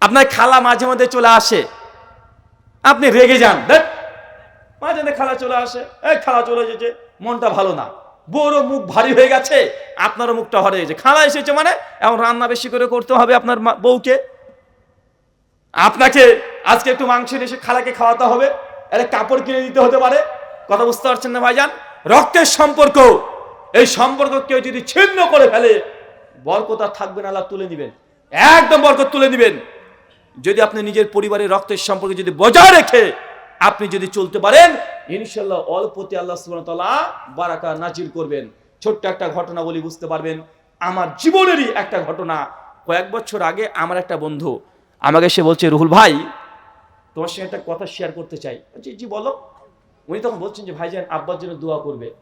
আপনার খালা মাঝে মধ্যে চলে আসে। আপনি রেগে যান। দেখ, মাঝে মধ্যে খালা চলে আসে। এই খালা চলে এসেছে। মনটা ভালো না। বড় মুখ ভারী হয়ে গেছে। আপনারও মুখটা হরে গেছে। খালা এসেছে মানে এমন রান্না বেশি করে করতে হবে আপনার বউকে। আপনাকে আজকে একটু মাংস এসে খালাকে খাওয়াতে হবে। একটা কাপড় কিনে দিতে হতে পারে। কথা বুঝতে পারছেন না ভাইজান? রক্তের সম্পর্ক। এই সম্পর্ক কেউ যদি ছিন্ন করে ফেলে, বরকত আর থাকবে না, আল্লাহ তুলে নিবেন একদম বরকত তুলে নিবেন যদি আপনি নিজের পরিবারের রক্তের সম্পর্কে যদি বজায় রেখে আপনি যদি চলতে পারেন ইনশাল্লাহ অল্পতে আল্লাহ তাআলা বারাকা নাজিল করবেন। ছোট্ট একটা ঘটনা বলি, বুঝতে পারবেন? আমার জীবনেরই একটা ঘটনা। কয়েক বছর আগে আমার একটা বন্ধু, আমাকে সে বলছে, রুহুল ভাই, তোমার সঙ্গে একটা কথা শেয়ার করতে চাই। জি জি, বলো। উনি তখন বলছেন যে, ভাইজান, আব্বার জন্য দোয়া করবে।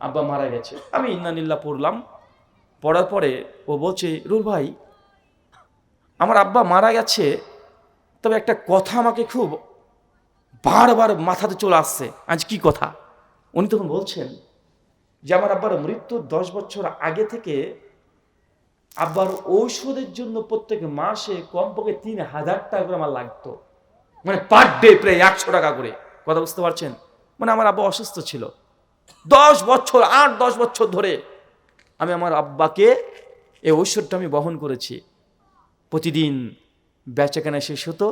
আব্বা মারা গেছে। আমি ইন্নানিল্লাহ পড়লাম। পড়ার পরে ও বলছে, রুহুল ভাই আমার আব্বা মারা গেছে, তবে একটা কথা আমাকে খুব বারবার মাথাতে চলে আসছে। আজ কি কথা? উনি তখন বলছেন যে, আমার আব্বার মৃত্যুর দশ বছর আগে থেকে আব্বার ঔষধের জন্য প্রত্যেক মাসে কমপক্ষে তিন হাজার টাকা করে আমার লাগতো। মানে পার ডে প্রায় একশো টাকা করে। কথা বুঝতে পারছেন? মানে আমার আব্বা অসুস্থ ছিল। দশ বছর, আট, দশ বছর ধরে আমি আমার আব্বাকে এই ঔষধটা আমি বহন করেছি। প্রতিদিন বেচাকেনা শেষ হতো।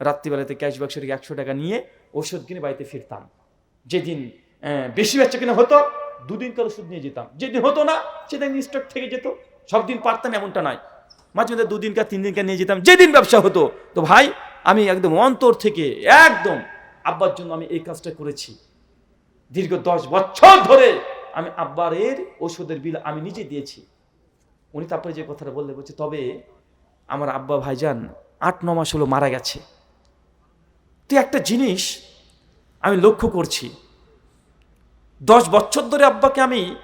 রাত্রিবেলাতে ক্যাশ বাক্স থেকে একশো টাকা নিয়ে ওষুধ কিনে বাড়িতে ফিরতাম। যেদিন বেশি বেচা কিনা হতো, দুদিন কার ওষুধ নিয়ে যেতাম। যেদিন হতো না, সেদিন স্টক থেকে যেত। সব দিন পারতাম এমনটা নয়। মাঝে মধ্যে দুদিন কার তিন দিন নিয়ে যেতাম। যেদিন ব্যবসা হতো। তো ভাই, আমি একদম অন্তর থেকে, একদম আব্বার জন্য আমি এই কাজটা করেছি। দীর্ঘ দশ বছর ধরে আমি আব্বার এর ওষুধের বিল আমি নিজে দিয়েছি। উনি তারপরে যে কথাটা বললে বলছে, তবে আমার আব্বা ভাইজান আট, ন মাস হলো মারা গেছে। তুই একটা জিনিস আমি লক্ষ্য করছি। দশ বছর ধরে আব্বাকে আমি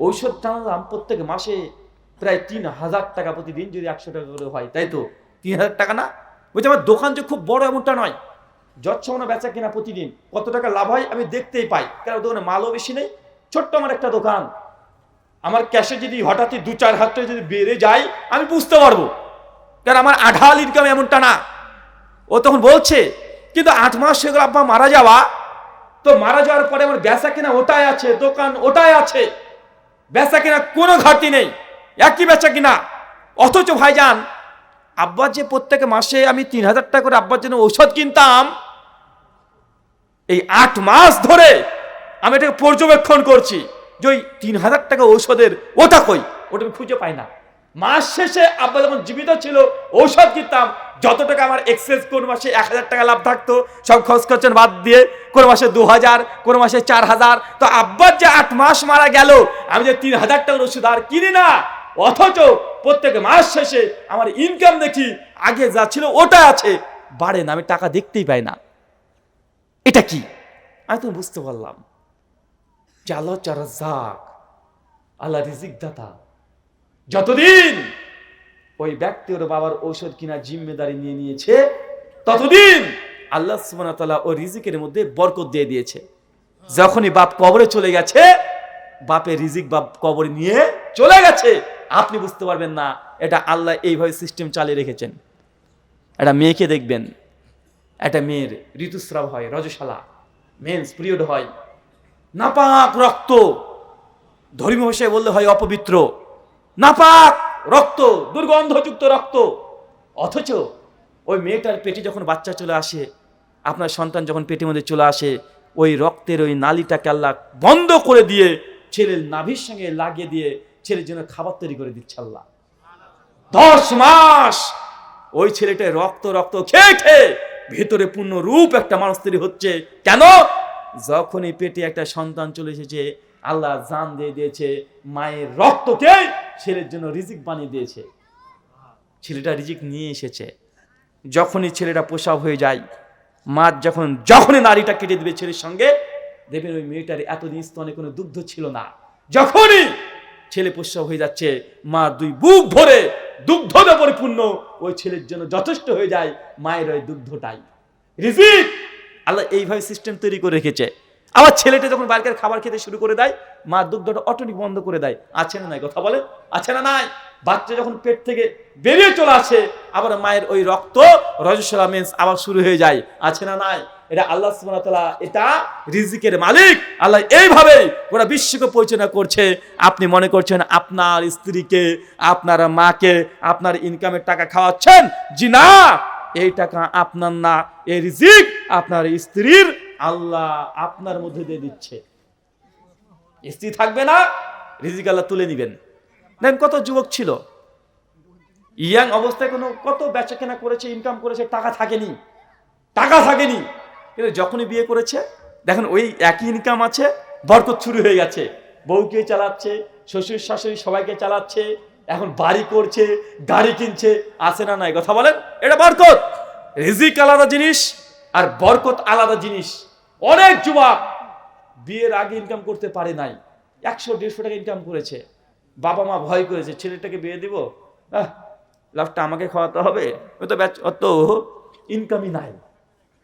ঔষধ টানলাম, প্রত্যেক মাসে প্রায় তিন হাজার টাকা প্রতিদিন যদি একশো টাকা করে হয়, তাই তো? তিন হাজার টাকা না? বলছি, আমার দোকান যে খুব বড় এমনটা নয়। যৎসমানো বেচা কিনা প্রতিদিন। কত টাকা লাভ হয় আমি দেখতেই পাই। কারণ দোকানে মালও বেশি নেই। ছোট্ট আমার একটা দোকান। আমার ক্যাশে যদি হঠাৎই দু, চার টাকা যদি বেড়ে যায়, আমি বুঝতে পারব। কারণ আমার আঢাল ইনকাম এমনটা না। ও তখন বলছে, কিন্তু আট মাস সেগুলো আব্বা মারা যাওয়া। তো মারা যাওয়ার পরে আমার বেচা কিনা ওটাই আছে, দোকান ওটাই আছে। বেচা কিনা কোনো ঘাটতি নেই। একই বেচা কিনা। অথচ ভাইজান আব্বার যে প্রত্যেক মাসে আমি তিন হাজার টাকা করে আব্বার জন্য ঔষধ কিনতাম, এই আট মাস ধরে আমি এটাকে পর্যবেক্ষণ করছি যে ওই তিন হাজার টাকা ঔষধের ওটা কই? ওটা আমি খুঁজে পাই না। মাস শেষে আব্বা যখন জীবিত ছিল, ঔষধ কিনতাম। যত টাকা আমার এক্সেস কোন মাসে এক হাজার টাকা লাভ থাকতো, সব খরচ খরচের বাদ দিয়ে কোন মাসে দু হাজার, কোন মাসে চার হাজার। তো আব্বার যে আট মাস মারা গেল, আমি যে তিন হাজার টাকার ওষুধ আর কিনি না। অথচ প্রত্যেক মাস শেষে আমার ইনকাম দেখি, আগে যা ছিল ওটা আছে। বাড়ে না, আমি টাকা দেখতেই পাই না। এটা কি? আমি তো বুঝতে পারলাম। চালো হচ্ছে আল্লাহ রিজিক দাতা। যতদিন ওই ব্যক্তি ওর বাবার ঔষধ কিনা জিম্মেদারি নিয়ে নিয়েছে, ততদিন আল্লাহ তাআলা ও রিজিকের মধ্যে বরকত দিয়ে দিয়েছে। যখনই বাপ কবরে চলে গেছে, বাপের রিজিক বাপ কবরে নিয়ে চলে গেছে, আপনি বুঝতে পারবেন না, এটা আল্লাহ এইভাবে সিস্টেম চালিয়ে রেখেছেন। একটা মেয়েকে দেখবেন, একটা মেয়ের ঋতুস্রাব হয়, রজশালা মেন্স পিরিয়ড হয়। নাপাক রক্ত, ধর্মীয় ভাষায় বললে হয় অপবিত্র। নাপাক রক্ত, দুর্গন্ধযুক্ত রক্ত। অথচ ওই মেয়েটার পেটে যখন বাচ্চা চলে আসে, আপনার সন্তান যখন পেটের মধ্যে চলে আসে, ওই রক্তের ওই নালিটাকে আল্লাহ বন্ধ করে দিয়ে ছেলের নাভির সঙ্গে লাগিয়ে দিয়ে ছেলের জন্য খাবার তৈরি করে দিচ্ছে আল্লাহ। দশ মাস ওই ছেলেটা রক্ত রক্ত খেয়ে খেয়ে ভেতরে পূর্ণ রূপ একটা মানুষ তৈরি হচ্ছে। কেন? যখনই পেটে একটা সন্তান চলে এসেছে, আল্লাহ জান দিয়ে দিয়েছে, মায়ের রক্তকে ছেলের জন্য রিজিক বানিয়ে দিয়েছে। ছেলেটা রিজিক নিয়ে এসেছে। যখনই ছেলেটা প্রসাব হয়ে যায়, মা যখন, যখনই নারীটা কেটে দেবে ছেলের সঙ্গে দেবেন ওই মেয়েটার এতদিন স্তনে কোনো দুগ্ধ ছিল না। যখনই ছেলে প্রসব হয়ে যাচ্ছে, মা দুই বুক ভরে দুগ্ধতে পরিপূর্ণ ওই ছেলের জন্য যথেষ্ট হয়ে যায়, মায়ের ওই দুগ্ধটাই। রিজিক! আল্লাহ এইভাবে সিস্টেম তৈরি করে রেখেছে। আমার ছেলেটা যখন বাইরের খাবার খেতে শুরু করে দেয়, মা দুগ্ধটা অটোমেটিক বন্ধ করে দেয়। আছে না নাই? কথা বলে? আছে না নাই? বাচ্চা যখন পেট থেকে বেরিয়ে চলে আসে, আবার মায়ের ওই রক্ত রজস্বলা মেন্স আবার শুরু হয়ে যায়। আছে না নাই? এটা আল্লাহ তাআলা, এটা রিজিকের মালিক। আল্লাহ এইভাবে ওরা বিশ্বকে পরিচালনা করছে। আপনি মনে করছেন আপনার স্ত্রীকে, আপনার মাকে, আপনার ইনকামের টাকা খাওয়াচ্ছেন? জি না! এই টাকা আপনার না। এই রিজিক আপনার স্ত্রীর আল্লাহ আপনার মধ্যে দিয়ে দিচ্ছে। স্ত্রী থাকবে না, রিজিক আল্লাহ তুলে নিবেন। দেখেন কত যুবক ছিল। ইয়াং অবস্থায় কোনো, কত বেচা কেনা করেছে ইনকাম করেছে, টাকা থাকেনি। টাকা থাকেনি। কিন্তু যখনই বিয়ে করেছে, দেখেন ওই একই ইনকাম আছে, বরকত শুরু হয়ে গেছে। বউকে চালাচ্ছে, শ্বশুর শাশুড়ি সবাইকে চালাচ্ছে, এখন বাড়ি করছে, গাড়ি কিনছে, আছে না নাই, কথা বলেন? এটা বরকত। রিজিক আলাদা জিনিস, আর বরকত আলাদা জিনিস। অনেক যুবক বিয়ের আগে ইনকাম করতে পারে নাই। একশো, দেড়শো টাকা ইনকাম করেছে। বাবা মা ভয় করেছে, ছেলেটাকে বিয়ে দিব? লাভটা আমাকে খাওয়াতে হবে? ও তো অত ইনকামই নাই।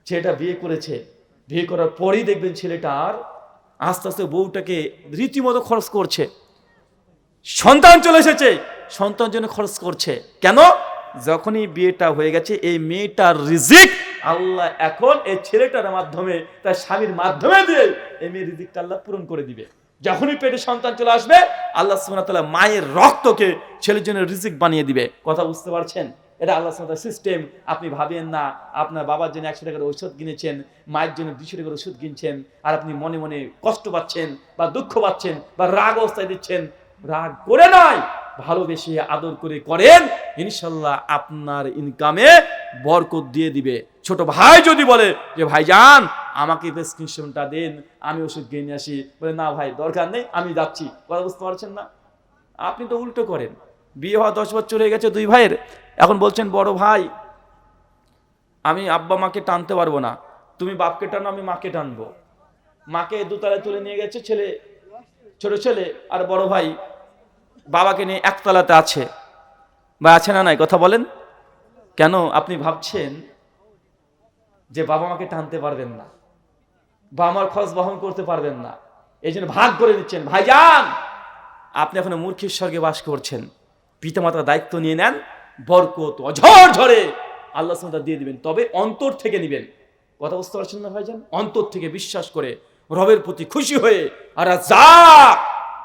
ছেলেটা বিয়ে করেছে। বিয়ে করার পরেই দেখবেন ছেলেটার আস্তে আস্তে বউটাকে রীতিমতো খরচ করছে। সন্তান চলে এসেছে। সন্তান জন্য খরচ করছে। কেন? যখনই বিয়েটা হয়ে গেছে, এই মেয়েটার রিজিক আল্লাহ এখন এই ছেলেটার মাধ্যমে, তার স্বামীর মাধ্যমে দিয়ে এই মেয়ের রিজিকটা আল্লাহ পূরণ করে দিবে। যখনই পেটে সন্তান চলে আসবে, আল্লাহ সুবহানাহু মায়ের রক্তকে ছেলের জন্য রিজিক বানিয়ে দিবে। কথা বুঝতে পারছেন? এটা আল্লাহ সুবহানাহু সিস্টেম আপনি ভাবেন না, আপনার বাবার জন্য একশো টাকার ঔষধ কিনেছেন, মায়ের জন্য দুশো টাকার ওষুধ কিনছেন, আর আপনি মনে মনে কষ্ট পাচ্ছেন, বা দুঃখ পাচ্ছেন, বা রাগ অবস্থায় দিচ্ছেন। রাগ করে নয় ভালোবেসে আদর করে করেন ইনশাল্লাহ আপনার ইনকামে বরকত দিয়ে দিবে। ছোট ভাই যদি বলে যে, ভাইজান, আমাকে প্রেসক্রিপশনটা দেন, আমি ওষুধ কিনে আসি। বলে, না ভাই, দরকার নেই, আমি যাচ্ছি। কথা বুঝতে পারছেন না? আপনি তো উল্টো করেন। বিয়ে হওয়া দশ বছর হয়ে গেছে দুই ভাইয়ের। এখন বলছেন, বড় ভাই, আমি আব্বা মাকে টানতে পারব না। তুমি বাপকে টানো, আমি মাকে টানবো। মাকে দুতলায় তুলে নিয়ে গেছে ছেলে, ছোট ছেলে। আর বড় ভাই বাবাকে নিয়ে একতলাতে আছে। বা আছে না নাই? কথা বলেন। কেন? আপনি ভাবছেন যে বাবা মাকে টানতে পারবেন না। বা আমার খরচ বহন করতে পারবেন না। এই জন্য ভাগ করে নিচ্ছেন ভাইজান, আপনি এখন মূর্খের স্বর্গে বাস করছেন। পিতামাতার দায়িত্ব নিয়ে নেন। বরকত, অঝর ঝরে আল্লাহ সাল্লাহ দিয়ে দিবেন। তবে অন্তর থেকে নেবেন। কথা বুঝতে পারছেন না ভাইজান? অন্তর থেকে বিশ্বাস করে রবের প্রতি খুশি হয়ে আর যা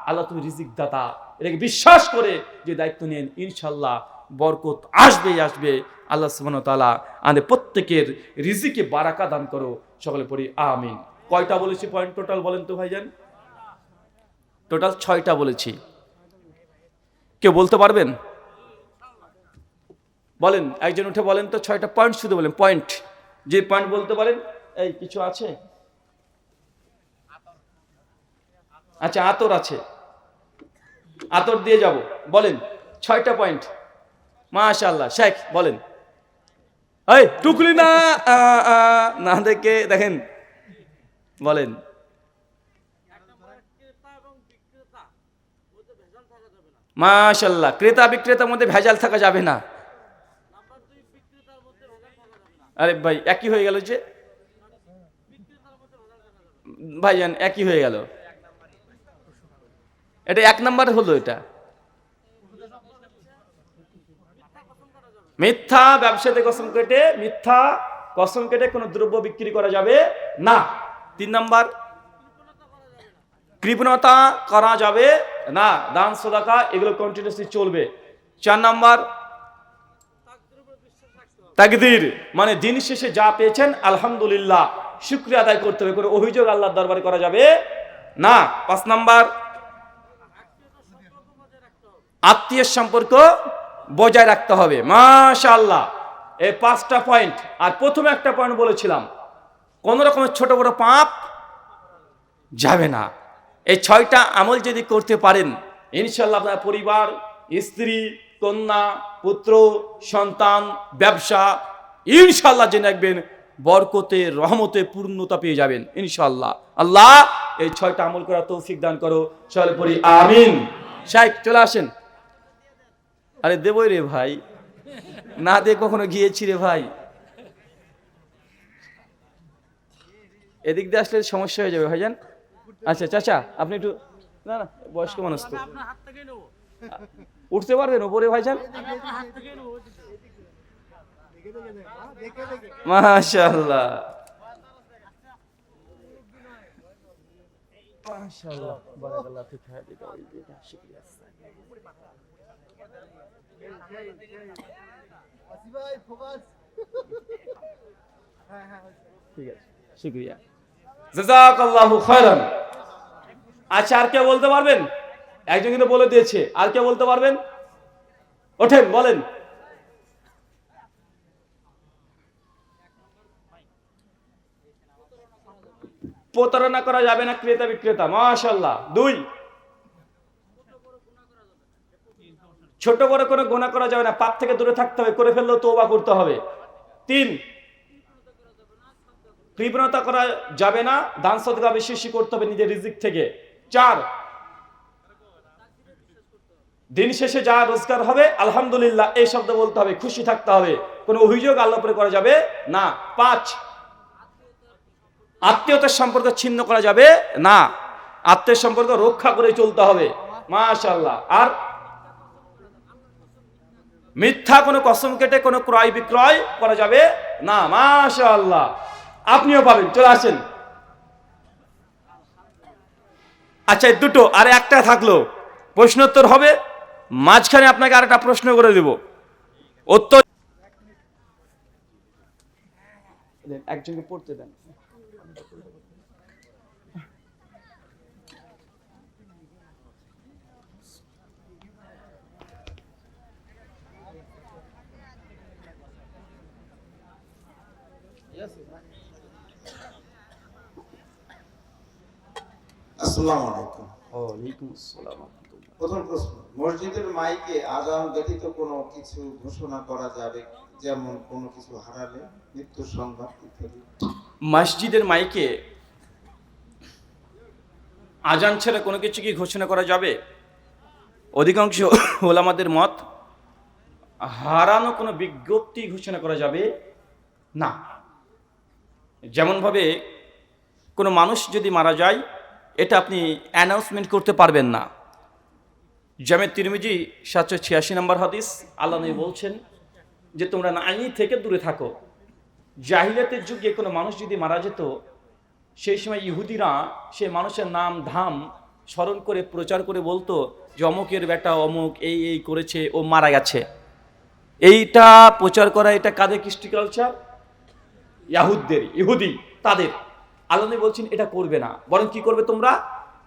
আল্লাহ তুমি রিজিক দাতা এটাকে বিশ্বাস করে যে দায়িত্ব নেন, ইনশাল্লাহ বরকত আসবে আসবে। আল্লাহ সুবহান তাআলা আমাদের প্রত্যেকের রিজিকে বারাকা দান করো, সকলে পড়ি, আমিন। কয়টা বলেছি পয়েন্ট টোটাল বলেন তো ভাইজান? টোটাল ছয়টা বলেছি। কেউ বলতে পারবেন? বলেন, একজন উঠে বলেন তো ছয়টা পয়েন্ট শুধু বলেন পয়েন্ট যে পয়েন্ট বলতে পারেন, এই কিছু আছে? আচ্ছা আতর আছে। আতর দিয়ে যাব। বলেন, ছয়টা পয়েন্ট মাশাল্লাহ শেখ, বলেন। এই, টুকলি না না দেখে দেখেন। বলেন। মাশাল্লাহ ক্রেতা বিক্রেতার মধ্যে ভেজাল থাকা যাবে না। আরে ভাই, একই হয়ে গেল যে? ভাইজান, একই হয়ে গেল। এটা এক নাম্বার হলো এটা। মিথ্যা ব্যবসাতে কসম কেটে, মিথ্যা কসম কেটে কোনো দ্রব্য বিক্রি করা যাবে না। তিন নাম্বার, কৃপণতা করা যাবে না। দান, সদাকা, এগুলো কন্টিনিউসলি চলবে। চার নাম্বার, তাকদির মানে দিন শেষে যা পেয়েছেন, আলহামদুলিল্লাহ, শুক্রিয়া আদায় করতে হবে। কোনো অভিযোগ আল্লাহর দরবারে করা যাবে না। পাঁচ নাম্বার আত্মীয় সম্পর্ক বজায় রাখতে হবে। মাশাআল্লাহ। এই পাঁচটা পয়েন্ট আর প্রথমে একটা পয়েন্ট বলেছিলাম। কোন রকমের ছোট বড় পাপ যাবে না। এই ছয়টা আমল যদি করতে পারেন ইনশাল্লাহ আপনার পরিবার, স্ত্রী, কন্যা, পুত্র, সন্তান, ব্যবসা ইনশাল্লাহ জেনে রাখবেন, বরকতে, রহমতে পূর্ণতা পেয়ে যাবেন ইনশাল্লাহ আল্লাহ, এই ছয়টা আমল করা তৌফিক দান করো। চলে পড়ি, আমিন। শাইখ, চলে আসেন। আরে দেবই রে ভাই। না দে কখনো গিয়েছি রে ভাই। এদিক দিয়ে আসলে সমস্যা হয়ে যাবে ভাই ভাইজান। আচ্ছা চাচা আপনি একটু না না বয়স্ক মানুষ তো। উঠতে পারবেন উপরে ভাইজান? মাশাআল্লাহ। মাশাআল্লাহ। বারাকাল্লাহ ফিক। ওয়া শুকরিয়া। আচ্ছা আর কে বলতে পারবেন? একজন কিন্তু বলে দিয়েছে, আর কে বলতে পারবেন? ওঠেন, বলেন। প্রতারণা করা যাবে না ক্রেতা বিক্রেতা মাশাল্লাহ দুই ছোট বড় কোনো গোনা করা যাবে না। পাপ থেকে দূরে থাকতে হবে, করে ফেললেও তোবা করতে হবে। তিন কৃপণতা করা যাবে না, দান সদকা বেশি বেশি করতে হবে নিজের রিজিক থেকে। চার, দিন শেষে যা রোজগার হবে, আলহামদুলিল্লাহ, এই শব্দ বলতে হবে, খুশি থাকতে হবে। কোনো অভিযোগ আল্লাহ উপরে করা যাবে না। পাঁচ, আত্মীয়তার সম্পর্ক ছিন্ন করা যাবে না। আত্মীয় সম্পর্ক রক্ষা করে চলতে হবে। মাশাল্লাহ আর মিথ্যা কোনো কসম কেটে কোনো ক্রয় বিক্রয় করা যাবে না মাশা আল্লাহ আপনিও পাবেন, চলে আসেন। আচ্ছা দুটো, আর একটা থাকল। প্রশ্নোত্তর হবে, মাঝখানে আপনাকে আর একটা প্রশ্ন করে দেব। উত্তর একজনকে পড়তে দেন। আসসালামু আলাইকুম। ওয়ালাইকুম আসসালাম। প্রথম প্রশ্ন মসজিদের মাইকে আজান ব্যতীত কোনো কিছু ঘোষণা করা যাবে? যেমন কোনো কিছু হারালে মৃত্যুর সংবাদ ইত্যাদি। মসজিদের মাইকে আজান ছেড়ে কোনো কিছু কি ঘোষণা করা যাবে? অধিকাংশ ওলামাদের মত হারানো কোনো বিজ্ঞপ্তি ঘোষণা করা যাবে? না। যেমনভাবে কোনো মানুষ যদি মারা যায় এটা আপনি অ্যানাউন্সমেন্ট করতে পারবেন না। জামে তিরমিজি, সাতশো ছিয়াশি নম্বর হাদিস, আল্লাহ বলছেন যে তোমরা আইনি থেকে দূরে থাকো। জাহিলিয়াতের যুগে কোনো মানুষ যদি মারা যেত, সেই সময় ইহুদিরা সে মানুষের নাম ধাম স্মরণ করে, প্রচার করে বলতো যে অমুকের বেটা অমুক এই এই করেছে, ও মারা গেছে। এইটা প্রচার করা, এটা কাদের কৃষ্টি কালচার ইয়াহুদদের, ইহুদি, তাদের। আল্লাহ বলছেন, এটা করবে না। বরং কি করবে তোমরা?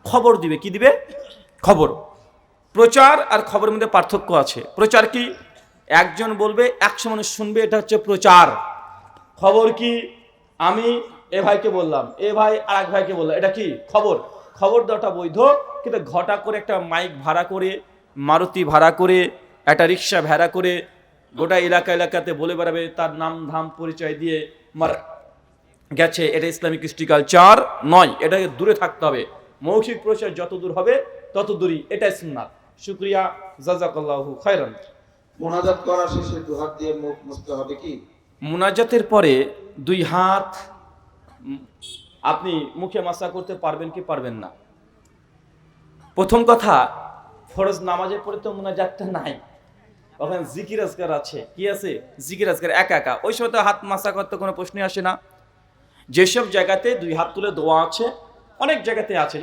খবর দিবে। কি দিবে? খবর। প্রচার আর খবরের মধ্যে পার্থক্য আছে। প্রচার কি? একজন বলবে, একশো মানুষ শুনবে, এটা হচ্ছে প্রচার। খবর কি? আমি এ ভাইকে বললাম, এ ভাই আর এক ভাইকে বললাম। এটা কি? খবর। খবর দেওয়াটা বৈধ, কিন্তু ঘটা করে একটা মাইক ভাড়া করে, মারুতি ভাড়া করে, একটা রিক্সা ভাড়া করে গোটা এলাকা এলাকাতে বলে বেড়াবে, তার নাম ধাম পরিচয় দিয়ে মার গেছে এটা ইসলামিক কৃষ্টি কালচার নয় এটাকে দূরে থাকতে হবে। মৌখিক প্রচার যত দূর হবে তত দূরই এটাই সুন্নাত। শুক্রিয়া জাজাকাল্লাহু খায়রান। মোনাজাত করা শেষে দুহাত দিয়ে মুখ মুছতে হবে কি? মুনাজাতের পরে দুই হাত আপনি মুখে মাসা করতে পারবেন কি পারবেন না? প্রথম কথা ফরজ নামাজের পরে তো মুনাজাতটা নাই। ওখানে জিকির আজকার আছে। কি আছে? জিকির আজকার একা একা। ওই সময় তো হাত মাসা করতে কোনো প্রশ্নই আসে না। যেসব জায়গাতে দুই হাত তুলে দোয়া আছে, অনেক জায়গাতে আছে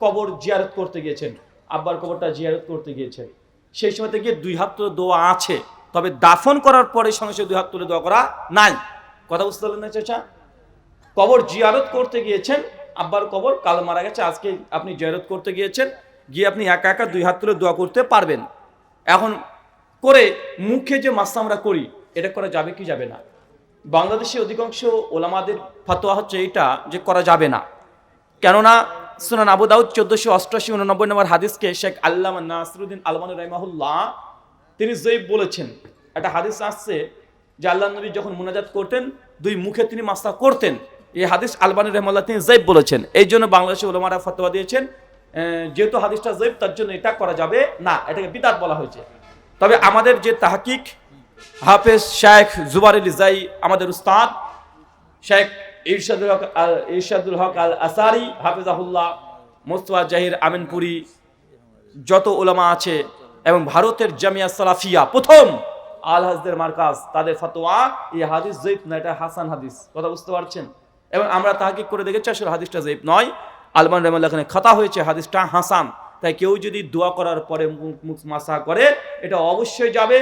কবর জিয়ারত করতে গিয়েছেন, আব্বার কবরটা জিয়ারত করতে গিয়েছেন, সেই সময়তে গিয়ে দুই হাত তুলে দোয়া আছে, তবে দাফন করার পরে সঙ্গে সঙ্গে দুই হাত তুলে দোয়া করা নাই। কথা বুঝতে পারলেন না, চাচা? কবর জিয়ারত করতে গিয়েছেন, আব্বার কবর কাল মারা গেছে, আজকে আপনি জিয়ারত করতে গিয়েছেন, গিয়ে আপনি একা একা দুই হাত তুলে দোয়া করতে পারবেন। এখন করে মুখে যে মাস্তা আমরা করি, এটা করা যাবে কি যাবে না? বাংলাদেশে অধিকাংশ ওলামাদের ফাতোয়া হচ্ছে এটা যে করা যাবে না। কেননা সুনান আবু দাউদ চোদ্দশো অষ্টআশি উননব্বই নম্বর হাদিসকে শেখ আল্লাহ নাসরুদ্দিন আলমান রহমাহুল্লাহ তিনি জৈব বলেছেন। একটা হাদিস আসছে যে আল্লাহ নবী যখন মুনাজাত করতেন, দুই মুখে তিনি মাস্তা করতেন। এই হাদিস আলবানী রহমাল্লাহ তিনি জৈব বলেছেন। এই জন্য বাংলাদেশে ওলামারা ফতোয়া দিয়েছেন যেহেতু হাদিসটা জৈব, তার জন্য এটা করা যাবে না। এটাকে বিদাত বলা হয়েছে। তবে আমাদের যে তাহাকিক হাফেজ শেখ জুবার আলী জাই, আমাদের উস্তাদ। শেখ ইরশাদুল হক ইরশাদুল হক আল আসারি, হাফিজাহুল্লাহ, মোস্তফা জাহির আমিনপুরি, যত ওলামা আছে, এবং ভারতের জামিয়া সালাফিয়া, প্রথম আল হাজদের মার্কাজ, তাদের ফতোয়া, এই হাদিস জৈব না, এটা হাসান হাদিস। কথা বুঝতে পারছেন? এবং আমরা তাহাকে করে দেখেছি, আসলে হাদিসটা জৈব নয়। আলমান রহমাল্লাহ এখানে খাতা হয়েছে, হাদিসটা হাসান। তাই কেউ যদি দোয়া করার পরে মুখ মাসা করে, এটা অবশ্যই যাবে।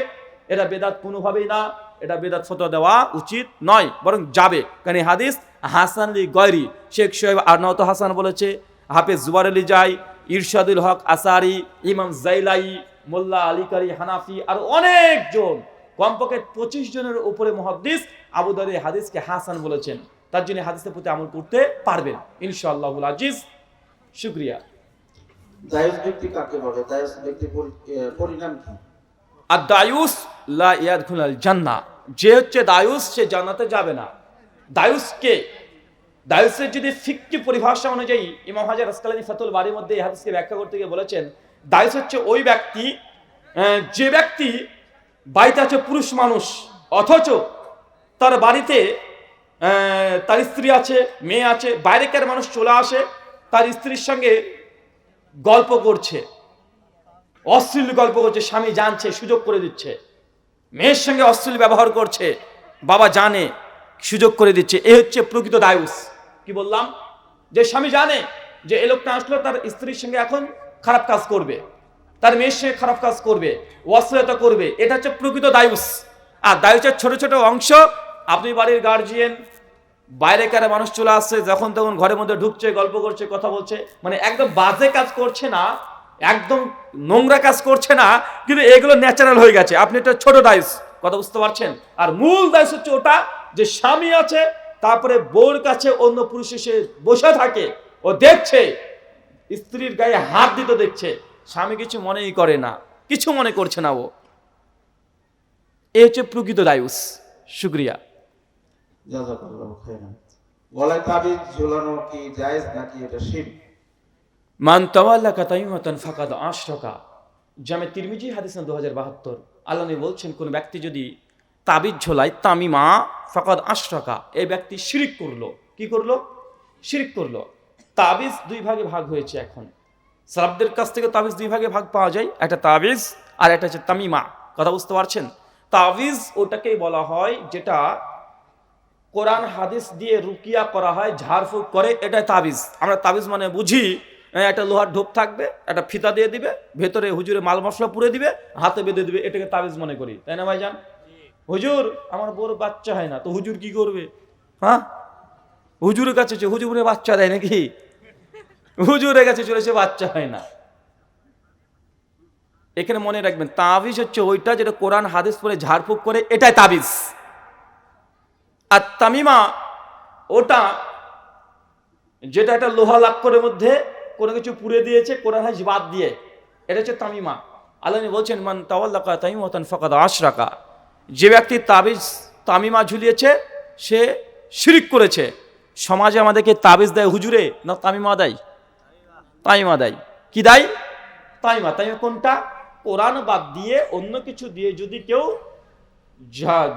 এটা বেদাত কোনোভাবেই না, এটা বেদাত ফতোয়া দেওয়া উচিত নয়, বরং যাবে। কারণ হাদিস হাসান আলী গয়রি, শেখ সোহেব আরনাউত হাসান বলেছে, হাফেজ জুবার আলী যাই ইরশাদুল হক আসারি, ইমাম জাইলাই মোল্লা আলিকারি হানাফি, আর অনেকজন কমপক্ষে পঁচিশ জনের উপরে মহাদ্দিস আবুদারি হাদিসকে হাসান বলেছেন। তার জন্য হাদিসের প্রতি আমল করতে পারবেন ইনশাআল্লাহ আজিজ। শুক্রিয়া। দায়ুস ব্যক্তি কাকে বলে? দায়ুস ব্যক্তি পরিণাম কি? আর দায়ুস লা জান্নাহ। যে হচ্ছে দায়ুস, সে জান্নাতে যাবে না। দায়ুস কে? দায়ুসের যদি ফিক্কি পরিভাষা অনুযায়ী ইমাম হাজার আসকালানি ফাতুল বাড়ির মধ্যে এই হাদিসকে ব্যাখ্যা করতে গিয়ে বলেছেন, দায়ুস হচ্ছে ওই ব্যক্তি যে ব্যক্তি বাড়িতে আছে পুরুষ মানুষ, অথচ তার বাড়িতে তার স্ত্রী আছে, মেয়ে আছে, বাইরেকার মানুষ চলে আসে, তার স্ত্রীর সঙ্গে গল্প করছে। অশ্লীল গল্প করছে, স্বামী জানছে, সুযোগ করে দিচ্ছে। মেয়ের সঙ্গে অশ্লীল ব্যবহার করছে, বাবা জানে, সুযোগ করে দিচ্ছে। এ হচ্ছে প্রকৃত দায়ুস। কি বললাম? যে স্বামী জানে যে এ লোকটা আসলো তার স্ত্রীর সঙ্গে এখন খারাপ কাজ করবে, তার মেয়ের সঙ্গে খারাপ কাজ করবে, অশ্লীলতা করবে। এটা হচ্ছে প্রকৃত দায়ুস। আর দায়ুসের ছোট ছোট অংশ, আপনি বাড়ির গার্জিয়ান বাইরে কারে মানুষ চলে আসছে, যখন তখন ঘরের মধ্যে ঢুকছে, গল্প করছে, কথা বলছে মানে একদম বাজে কাজ করছে না একদম নোংরা কাজ করছে না, কিন্তু এগুলো ন্যাচারাল হয়ে গেছে। আপনি একটা ছোট দায়ুস কথা বুঝতে পারছেন? আর মূল দায়ুস হচ্ছে ওটা, যে স্বামী আছে, তারপরে বউর কাছে অন্য পুরুষ এসে বসে থাকে, ও দেখছে, স্ত্রীর গায়ে হাত দিতে দেখছে, স্বামী কিছু মনেই করে না, কিছু মনে করছে না ও। এ হচ্ছে প্রকৃত দায়ুস শুক্রিয়া। ঝুলানো কি নাকি এটা মান তাওয়াল্লা কাতাইমাতান ফাকাদ আশরাকা। জামে তিরমিজি হাদিস দু হাজার বাহাত্তর। আল্লাহ বলছেন, কোন ব্যক্তি যদি তাবিজ ঝোলায়, তামিমা ফাকাদ আশরাকা, এই ব্যক্তি শিরিক করল। কি করল? শিরিক করল। তাবিজ দুই ভাগে ভাগ হয়েছে এখন। সালাবদের কাছ থেকে তাবিজ দুই ভাগে ভাগ পাওয়া যায়। একটা তাবিজ আর একটা হচ্ছে তামিমা। কথা বুঝতে পারছেন? তাবিজ ওটাকেই বলা হয়, যেটা কোরআন হাদিস দিয়ে রুকিয়া করা হয়, ঝাড়ফুঁক করে এটা তাবিজ। আমরা তাবিজ মানে বুঝি একটা লোহার ঢোপ থাকবে, একটা ফিতা দিয়ে দিবে, ভেতরে হুজুরে মাল মশলা পুড়ে দিবে, হাতে বেঁধে দিবে, এটাকে তাবিজ মনে করি। তাই না ভাইজান? হুজুর, আমার বড় বাচ্চা হয় না, তো হুজুর কি করবে? হ্যাঁ? হুজুরের কাছে হুজুরে বাচ্চা দেয় নাকি? হুজুরের কাছে চলেছে বাচ্চা হয় না। এখানে মনে রাখবেন, তাবিজ হচ্ছে ওইটা যেটা কোরআন, হাদিস পরে ঝাড়ফুঁক করে, এটাই তাবিজ। আর তামিমা, ওটা যেটা একটা লোহা লাক্করের মধ্যে কোনো কিছু পুড়ে দিয়েছে কোরআন হাজ বাদ দিয়ে। এটা হচ্ছে তামিমা। আল্লাহ বলছেন, মান তাওয়াল্লাকা তামিমাতান ফাকাদ আশরাকা। যে ব্যক্তি তাবিজ, তামিমা ঝুলিয়েছে, সে শিরিক করেছে। সমাজে আমাদেরকে তাবিজ দেয় হুজুরে না তামিমা দেয়? তাইমা দেয়। কি দেয়? তামিমা। তামিমা কোনটা? কোরআন বাদ দিয়ে অন্য কিছু দিয়ে যদি কেউ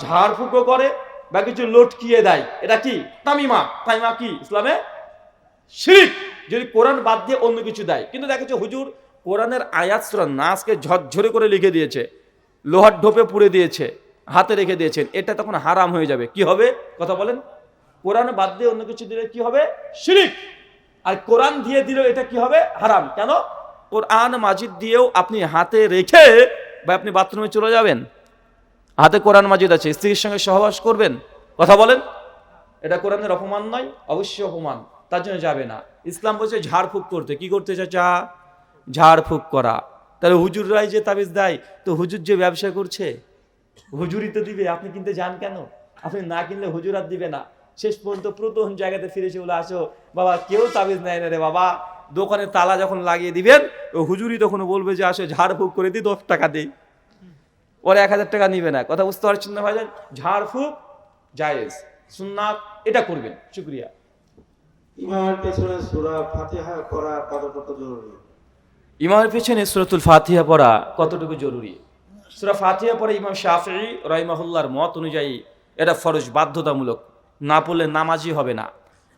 ঝাড়ফুঁকো করে বা কিছু লটকিয়ে দেয়, এটা কি? তামিমা। তাইমা কি? ইসলামে শিরিক। যদি কোরআন বাদ দিয়ে অন্য কিছু দেয়। কিন্তু দেখা যাচ্ছে হুজুর কোরআনের আয়াত সুরা নাচকে ঝরঝরে করে লিখে দিয়েছে, লোহার ঢোপে পুড়ে দিয়েছে, হাতে রেখে দিয়েছেন, এটা তখন হারাম হয়ে যাবে। কি হবে? কথা বলেন। কোরআন বাদ দিয়ে অন্য কিছু দিলে কি হবে? শিরিক। আর কোরআন দিয়ে দিলেও এটা কি হবে? হারাম। কেন? কোরআন মাজিদ দিয়েও আপনি হাতে রেখে বা আপনি বাথরুমে চলে যাবেন। হাতে কোরআন মাজিদ আছে, স্ত্রীর সঙ্গে সহবাস করবেন। কথা বলেন। এটা কোরআনের অপমান নয়, অবশ্যই অপমান। তার জন্য যাবে না। ইসলাম বলছে, ঝাড়ফুঁক করতে। কি করতে চাচা? ঝাড়ফুঁক করা। তাহলে হুজুররাই যে তাবিজ দেয়, তো হুজুর যে ব্যবসা করছে হুজুরি তো দিবে। আপনি কিনতে যান কেন? আপনি না কিনলে হুজুর আর দিবে না। শেষ পর্যন্ত প্রথম জায়গাতে ফিরে এসে বলে, আসো, বাবা, কেউ তাবিজ নেয় না রে বাবা। দোকানে তালা যখন লাগিয়ে দিবেন, ও হুজুরি তখন বলবে যে, আসো, ঝাড়ফুঁক করে দিই দশ টাকা দিই। ওরা এক হাজার টাকা নিবে না। কথা বুঝতে পারছেন না ভাইজান? ঝাড়ফুঁক জায়েজ। সুন্নাত, এটা করবেন। শুক্রিয়া। ইমামের পেছনে সূরা ফাতিহা পড়া কতটুকু জরুরি? ইমামের পেছনে ফাতিহা পড়া কতটুকু জরুরি? সুরা ফাতিহা ইমাম শাফি রাইমাহুল্লার মত অনুযায়ী এটা ফরজ বাধ্যতামূলক। না পড়লে নামাজই হবে না।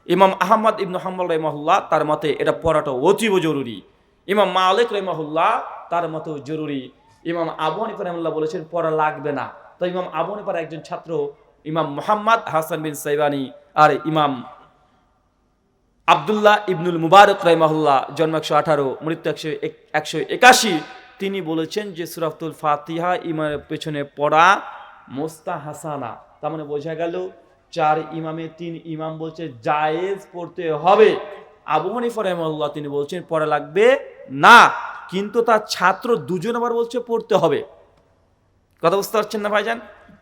ইমাম আহমদ ইবনু হাম্বল রহমহুল্লাহ তার মতে এটা পড়াটা অতীব জরুরি। ইমাম মালিক রহমহুল্লাহ তার মতেও জরুরি। ইমাম আবু হানিফা রহমুল্লাহ বলেছেন, পড়া লাগবে না। তো ইমাম আবু হানিফার একজন ছাত্র ইমাম মোহাম্মদ হাসান বিন সাইবানি আর ইমাম আবদুল্লাহ ইবনুল মুবারক রহমাহুল্লাহ জন্ম একশো আঠারো, মৃত্যু একশো একশো একাশি। তিনি বলেছেন যে সুরাফতুল ফাতিহা ইমামের পেছনে পড়া মোস্তা হাসানা তার মানে বোঝা গেল, চার ইমামে তিন ইমাম বলছে, জায়েজ পড়তে হবে। আবু হানিফা রহমাল্লাহ তিনি বলছেন, পড়া লাগবে না। কিন্তু তার ছাত্র দুজন আবার বলছে, পড়তে হবে। কথা বুঝতে পারছেন না ভাইজান?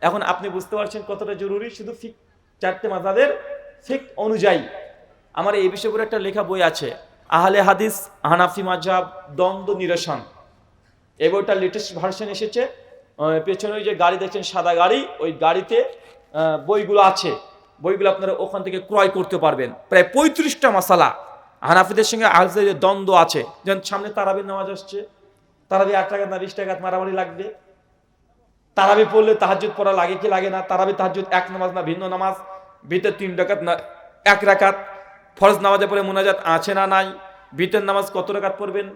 এখন আপনি বুঝতে পারছেন কতটা জরুরি? শুধু ফিক, চারটে মাথাদের ফিক অনুযায়ী। আমার এই বিষয় একটা লেখা বই আছে, আহলে হাদিস, হানাফি মাঝাব দ্বন্দ্ব নিরসন। এই বইটা লেটেস্ট ভার্সন এসেছে পেছনে ওই যে গাড়ি দেখছেন, সাদা গাড়ি, ওই গাড়িতে বইগুলো আছে। বইগুলো আপনারা ওখান থেকে ক্রয় করতে পারবেন। প্রায় পঁয়ত্রিশটা মশালা। হানাফিদের সঙ্গে আহলেদের যে দ্বন্দ্ব আছে। যেমন সামনে তারাবির নামাজ আসছে। তারাবি আট টাকা না বিশ টাকা মারামারি লাগবে। তারাবি পড়লে তাহাজ্জুদ পড়া লাগে কি লাগে না? তারাবি তাহাজ্জুদ এক নামাজ না ভিন্ন নামাজ? ভিতরে তিন রাকাত না এক রাকাত। ফরজ নামাজে পড়ে মোনাজাত আছে না নাই? ভিতর নামাজ কত রাকাত পড়বেন?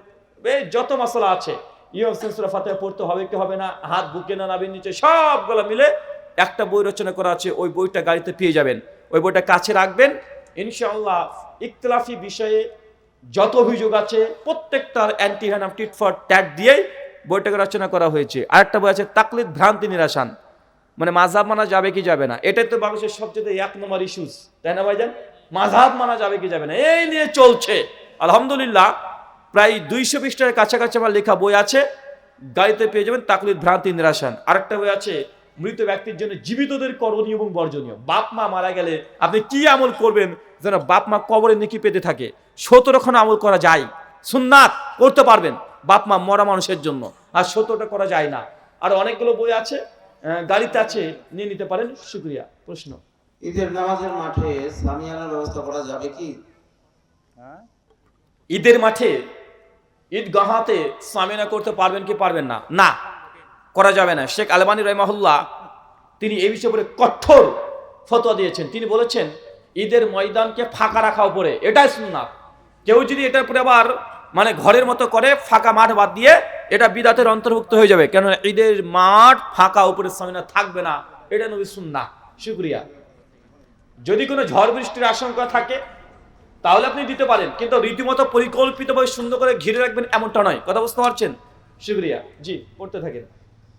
এই যত মশলা আছে। ইয়ম সুরা ফাতিহা পড়তে হবে কি হবে না? হাত, বুকে, না নাবির নিচে সবগুলো মিলে একটা বই রচনা করা আছে, ওই বইটা গাড়িতে পেয়ে যাবেন। ওই বইটা কাছে রাখবেন। ইনশাআল্লাহ ইখতলাফি বিষয়ে যত অভিযোগ আছে প্রত্যেকটার অ্যান্টি হ্যানাম টিট ফর ট্যাট দিয়েই বইটাকে রচনা করা হয়েছে। আরেকটা বই আছে, তাকলিদ ভ্রান্তি নিরাসান মানে মাঝাব মানা যাবে কি যাবে না? এটাই তো বাংলাদেশের সবচেয়ে এক নম্বর ইস্যুস তাই না ভাইজান? মাঝাব মানা যাবে কি যাবে না। এই নিয়ে চলছে। আলহামদুলিল্লাহ, প্রায় দুইশো পৃষ্ঠার কাছাকাছি আমার লেখা বই আছে। গাড়িতে পেয়ে যাবেন তাকলিদ ভ্রান্তি নিরাসান আরেকটা বই আছে, মৃত ব্যক্তির জন্য জীবিতদের করণীয় এবং বর্জনীয়। বাপ মা মারা গেলে আপনি কি আমল করবেন যেন বাপ মা কবরে নেকি পেতে থাকে? সতেরোখানে আমল করা যায়। সুন্নাত করতে পারবেন বাপ মা মরা মানুষের জন্য। আর সতেরোটা করা যায় না। আর অনেকগুলো বই আছে গাড়িতে আছে, নিয়ে নিতে পারেন। শুক্রিয়া। প্রশ্ন। ঈদের নামাজের মাঠে সামিয়ানার ব্যবস্থা করা যাবে কি? ঈদের মাঠে ঈদ গাহাতে সামিনা করতে পারবেন কি পারবেন না? না, করা যাবে না। শেখ আলবানী রহমাহুল্লাহ তিনি এই বিষয়ে বলে কঠোর ফতোয়া দিয়েছেন। তিনি বলেছেন, ঈদের ময়দানকে ফাঁকা রাখা উপরে। এটাই সুন্নাত। কেউ যদি এটার উপরে আবার মানে ঘরের মতো করে ফাঁকা মাঠ বাদ দিয়ে এটা বিদাতের অন্তর্ভুক্ত হয়ে যাবে। কেন ঈদের মাঠ ফাঁকা, উপরে সামিনা থাকবে না। এটা নবী সুন্না শুক্রিয়া। যদি কোনো ঝড় বৃষ্টির আশঙ্কা থাকে তাহলে আপনি দিতে পারেন। কিন্তু রীতিমতো পরিকল্পিতভাবে সুন্দর করে ঘিরে রাখবেন এমনটা নয়। কথা বুঝতে পারছেন? শুক্রিয়া। জি পড়তে থাকেন।